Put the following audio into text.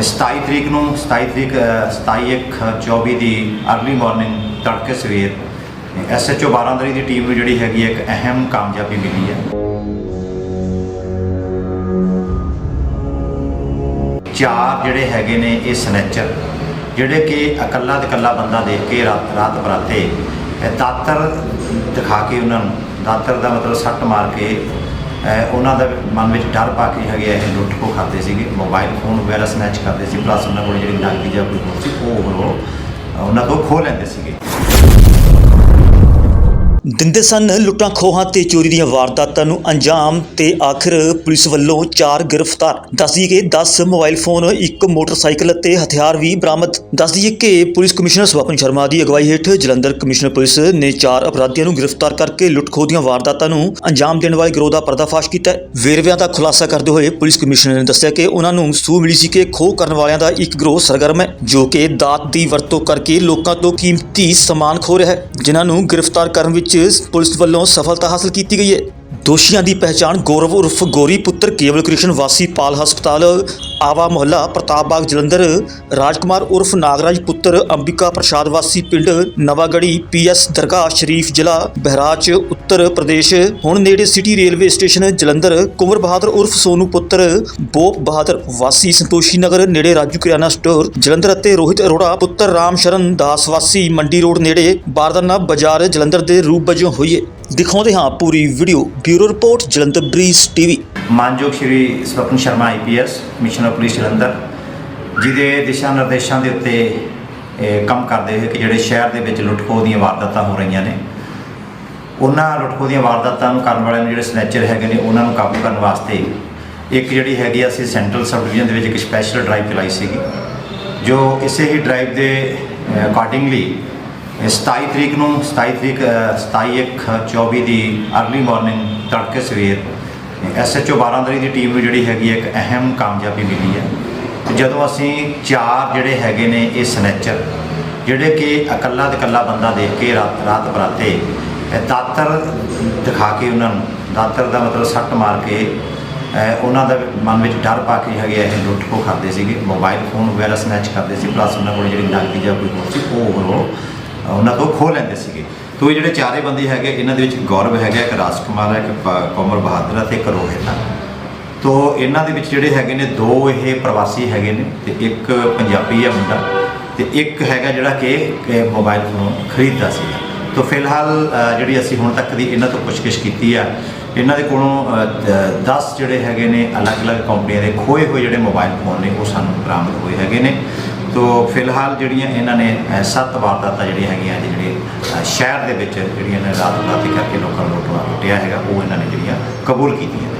27 ਤਰੀਕ ਨੂੰ 27 ਤਰੀਕ 27 24 ਦੀ ਅਰਲੀ ਮਾਰਨਿੰਗ ਤੜਕੇ ਸਵੇਰ ਐਸਐਚਓ 12 ਦਰੀ ਦੀ ਟੀਮ ਨੂੰ ਜਿਹੜੀ ਹੈਗੀ ਹੈ ਇੱਕ ਅਹਿਮ ਕਾਮਯਾਬੀ ਮਿਲੀ ਹੈ। ਚਾਰ ਜਿਹੜੇ ਹੈਗੇ ਨੇ ਇਹ ਸਨੈਚਰ ਜਿਹੜੇ ਕਿ ਇਕੱਲਾ ਤੇ ਇਕੱਲਾ ਬੰਦਾ ਦੇਖ ਕੇ ਰਾਤ ਰਾਤ ਬਰਾਤੇ ਦਾਤਰ ਦਿਖਾ ਕੇ ਉਹਨਾਂ ਨੂੰ, ਦਾਤਰ ਦਾ ਮਤਲਬ ਸੱਟ ਮਾਰ ਕੇ ਉਹਨਾਂ ਦਾ ਮਨ ਵਿੱਚ ਡਰ ਪਾ ਕੇ ਹੈਗੇ ਇਹ ਲੁੱਟ ਖੋ ਕਰਦੇ ਸੀਗੇ। ਮੋਬਾਈਲ ਫੋਨ ਵਗੈਰਾ ਸਨੈਚ ਕਰਦੇ ਸੀ ਪਲੱਸ ਉਹਨਾਂ ਕੋਲ ਜਿਹੜੀ ਨਕਦੀ ਜਾਂ ਕੋਈ ਹੋਰ ਸੀ ਉਹ, ਉਹਨਾਂ ਤੋਂ ਖੋਹ ਲੈਂਦੇ ਸੀਗੇ। ਦਿੰਦੇ ਸਨ ਲੁੱਟਾਂ ਖੋਹਾਂ ਤੇ ਚੋਰੀ ਦੀਆਂ ਵਾਰਦਾਤਾਂ ਨੂੰ ਅੰਜਾਮ ਤੇ ਆਖਿਰ ਪੁਲਿਸ ਵੱਲੋਂ ਚਾਰ ਗ੍ਰਿਫਤਾਰ। ਦੱਸਦੀ ਕਿ 10 ਮੋਬਾਈਲ ਫੋਨ, ਇੱਕ ਮੋਟਰਸਾਈਕਲ ਅਤੇ ਹਥਿਆਰ ਵੀ ਬਰਾਮਦ। ਦੱਸਦੀ ਕਿ ਪੁਲਿਸ ਕਮਿਸ਼ਨਰ ਸਵਪਨ ਸ਼ਰਮਾ ਦੀ ਅਗਵਾਈ ਹੇਠ ਜਲੰਧਰ ਕਮਿਸ਼ਨਰ ਪੁਲਿਸ ਨੇ ਚਾਰ ਅਪਰਾਧੀਆਂ ਨੂੰ ਗ੍ਰਿਫਤਾਰ ਕਰਕੇ ਲੁੱਟ ਖੋਹ ਦੀਆਂ ਵਾਰਦਾਤਾਂ ਨੂੰ ਅੰਜਾਮ ਦੇਣ ਵਾਲੇ ਗਿਰੋਹ ਦਾ ਪਰਦਾਫਾਸ਼ ਕੀਤਾ ਵੇਰਵਿਆਂ ਦਾ ਖੁਲਾਸਾ ਕਰਦੇ ਹੋਏ ਪੁਲਿਸ ਕਮਿਸ਼ਨਰ ਨੇ ਦੱਸਿਆ ਕਿ ਉਹਨਾਂ ਨੂੰ ਸੂਹ ਮਿਲੀ ਸੀ ਕਿ ਖੋਹ ਕਰਨ ਵਾਲਿਆਂ ਦਾ ਇੱਕ ਗਿਰੋਹ ਸਰਗਰਮ ਹੈ, ਜੋ ਕਿ ਦਾਤ ਦੀ ਵਰਤੋਂ ਕਰਕੇ ਲੋਕਾਂ ਤੋਂ ਕੀਮਤੀ ਸਮਾਨ ਖੋਹ ਰਿਹਾ ਹੈ, ਜਿਨ੍ਹਾਂ ਨੂੰ ਗ੍ਰਿਫਤਾਰ ਕਰਨ ਵਿੱਚ ਪੁਲਿਸ ਵੱਲੋਂ ਸਫਲਤਾ ਹਾਸਲ ਕੀਤੀ ਗਈ ਹੈ। ਦੋਸ਼ੀਆਂ ਦੀ ਪਹਿਚਾਣ ਗੌਰਵ ਉਰਫ ਗੋਰੀ ਪੁੱਤਰ ਕੇਵਲ ਕ੍ਰਿਸ਼ਨ ਵਾਸੀ ਪਾਲ ਹਸਪਤਾਲ, ਆਵਾ ਮੁਹੱਲਾ, ਪ੍ਰਤਾਪ ਬਾਗ, ਜਲੰਧਰ, ਰਾਜਕੁਮਾਰ ਉਰਫ ਨਾਗਰਾਜ ਪੁੱਤਰ ਅੰਬਿਕਾ ਪ੍ਰਸਾਦ ਵਾਸੀ ਪਿੰਡ ਨਵਾਗੜੀ ਪੀਐਸ ਦਰਗਾਹ, ਸ਼ਰੀਫ ਜ਼ਿਲ੍ਹਾ ਬਹਿਰਾਚ ਉੱਤਰ ਪ੍ਰਦੇਸ਼। ਹੁਣ ਨੇੜੇ city railway station, Jalandhar, Kunwar Bahadur ਉਰਫ ਸੋਨੂ ਪੁੱਤਰ, ਬੋਪ ਬਹਾਦਰ ਵਾਸੀ ਸੰਤੋਸ਼ੀ ਨਗਰ, ਨੇੜੇ ਰਾਜੂ ਕਿਰਾਣਾ ਸਟੋਰ, ਜਲੰਧਰ ਅਤੇ ਰੋਹਿਤ ਅਰੋੜਾ ਪੁੱਤਰ ਰਾਮ ਸ਼ਰਨ ਦਾਸ ਵਾਸੀ ਮੰਡੀ ਰੋਡ ਨੇੜੇ, ਬਾਰਦਾਨਾ ਬਾਜ਼ਾਰ, ਜਲੰਧਰ ਦੇ ਰੂਪ ਵਜੋਂ ਹੋਈ ਦਿਖਾਉਂਦੇ ਹਾਂ ਪੂਰੀ video. Bureau report, Jalandhar breeze TV. ਮਾਨਯੋਗ Shri Swapan Sharma IPS commissioner police Jalandhar, ਜਿਹਦੇ ਦਿਸ਼ਾ ਨਿਰਦੇਸ਼ਾਂ ਦੇ ਉੱਤੇ ਕੰਮ ਕਰਦੇ ਹੋਏ ਕਿ ਜਿਹੜੇ ਸ਼ਹਿਰ ਦੇ ਵਿੱਚ ਲੁੱਟਖੋ ਦੀਆਂ ਵਾਰਦਾਤਾਂ ਹੋ ਰਹੀਆਂ ਨੇ, ਉਹਨਾਂ ਲੁੱਟਖੋ ਦੀਆਂ ਵਾਰਦਾਤਾਂ ਨੂੰ ਕਰਨ ਵਾਲਿਆਂ ਨੂੰ ਜਿਹੜੇ ਸਨੈਚਰ ਹੈਗੇ ਨੇ, ਉਹਨਾਂ ਨੂੰ ਕਾਬੂ ਕਰਨ ਵਾਸਤੇ ਇੱਕ ਜਿਹੜੀ ਹੈਗੀ ਅਸੀਂ ਸੈਂਟਰਲ ਸਬ ਡਿਵੀਜ਼ਨ ਦੇ ਵਿੱਚ ਇੱਕ ਸਪੈਸ਼ਲ ਡਰਾਈਵ ਚਲਾਈ ਸੀਗੀ, ਜੋ ਇਸੇ ਹੀ ਡਰਾਈਵ ਦੇ ਅਕੋਰਡਿੰਗਲੀ 27 ਤਰੀਕ ਨੂੰ 27 ਤਰੀਕ 27 24 ਦੀ ਅਰਲੀ ਮਾਰਨਿੰਗ ਤੜਕੇ ਸਵੇਰ ਐਸਐਚਓ 12 ਦਰੀ ਦੀ ਟੀਮ ਨੂੰ ਜਿਹੜੀ ਹੈਗੀ ਹੈ, ਇੱਕ ਅਹਿਮ ਕਾਮਯਾਬੀ ਮਿਲੀ ਹੈ। ਜਦੋਂ ਅਸੀਂ ਚਾਰ ਜਿਹੜੇ ਹੈਗੇ ਨੇ ਇਹ ਸਨੈਚਰ ਜਿਹੜੇ ਕਿ ਇਕੱਲਾ ਤੇ ਇਕੱਲਾ ਬੰਦਾ ਦੇਖ ਕੇ ਰਾਤ ਰਾਤ ਬਰਾਤੇ ਦਾਤਰ ਦਿਖਾ ਕੇ ਉਹਨਾਂ ਨੂੰ, ਦਾਤਰ ਦਾ ਮਤਲਬ ਸੱਟ ਮਾਰ ਕੇ ਉਹਨਾਂ ਦਾ ਮਨ ਵਿੱਚ ਡਰ ਪਾ ਕੇ ਹੈਗੇ ਇਹ ਲੁੱਟ ਖੋ ਕਰਦੇ ਸੀਗੇ, ਮੋਬਾਈਲ ਫੋਨ ਵਗੈਰਾ ਸਨੈਚ ਕਰਦੇ ਸੀ ਪਲੱਸ ਉਹਨਾਂ ਕੋਲ ਜਿਹੜੀ ਨਕਦੀ ਜਾਂ ਕੋਈ ਹੋਰ ਸੀ, ਉਹ ਉਹ ਉਹਨਾਂ ਤੋਂ ਖੋਹ ਲੈਂਦੇ ਸੀਗੇ। ਤੋ ਇਹ ਜਿਹੜੇ ਚਾਰੇ ਬੰਦੇ ਹੈਗੇ, ਇਹਨਾਂ ਦੇ ਵਿੱਚ ਗੌਰਵ ਹੈਗਾ, ਇੱਕ ਰਾਜ ਕੁਮਾਰ ਹੈ, ਇੱਕ ਪ- ਕੋਮਲ ਬਹਾਦਰ ਹੈ ਤੇ ਇੱਕ ਰੋਹਿਤ ਹੈ। ਤੋ ਇਹਨਾਂ ਦੇ ਵਿੱਚ ਜਿਹੜੇ ਹੈਗੇ ਨੇ, ਦੋ ਇਹ ਪ੍ਰਵਾਸੀ ਹੈਗੇ ਨੇ ਤੇ ਇੱਕ ਪੰਜਾਬੀ ਹੈ ਮੁੰਡਾ ਤੇ ਇੱਕ ਹੈਗਾ ਜਿਹੜਾ ਕਿ ਕਿ ਮੋਬਾਈਲ ਫੋਨ ਖਰੀਦਦਾ ਸੀ ਤੋ ਫਿਲਹਾਲ ਜਿਹੜੀ ਅਸੀਂ ਹੁਣ ਤੱਕ ਦੀ ਇਹਨਾਂ ਤੋਂ ਪੁੱਛਗਿੱਛ ਕੀਤੀ ਆ, ਇਹਨਾਂ ਦੇ ਕੋਲੋਂ 10 ਜਿਹੜੇ ਹੈਗੇ ਨੇ, ਅਲੱਗ-ਅਲੱਗ ਕੰਪਨੀਆਂ ਦੇ ਖੋਏ ਹੋਏ ਜਿਹੜੇ ਮੋਬਾਈਲ ਫੋਨ ਨੇ, ਉਹ ਸਾਨੂੰ ਬਰਾਮਦ ਹੋਏ ਹੈਗੇ ਨੇ। ਤੋ ਫਿਲਹਾਲ ਜਿਹੜੀਆਂ ਇਹਨਾਂ ਨੇ ਅ, ਸੱਤ ਵਾਰਦਾਤਾਂ ਜਿਹੜੀਆਂ ਹੈਗੀਆਂ ਅੱਜ ਜਿਹੜੇ ਅ, ਸ਼ਹਿਰ ਦੇ ਵਿੱਚ ਜਿਹੜੀਆਂ ਨੇ ਰਾਤ ਰਾਤੀ ਕਰਕੇ ਲੋਕਾਂ ਨੂੰ ਲੁੱਟਣਾ ਲੁੱਟਿਆ ਹੈਗਾ ਉਹ ਇਹਨਾਂ ਨੇ ਜਿਹੜੀਆਂ ਕਬੂਲ ਕੀਤੀਆਂ ਨੇ।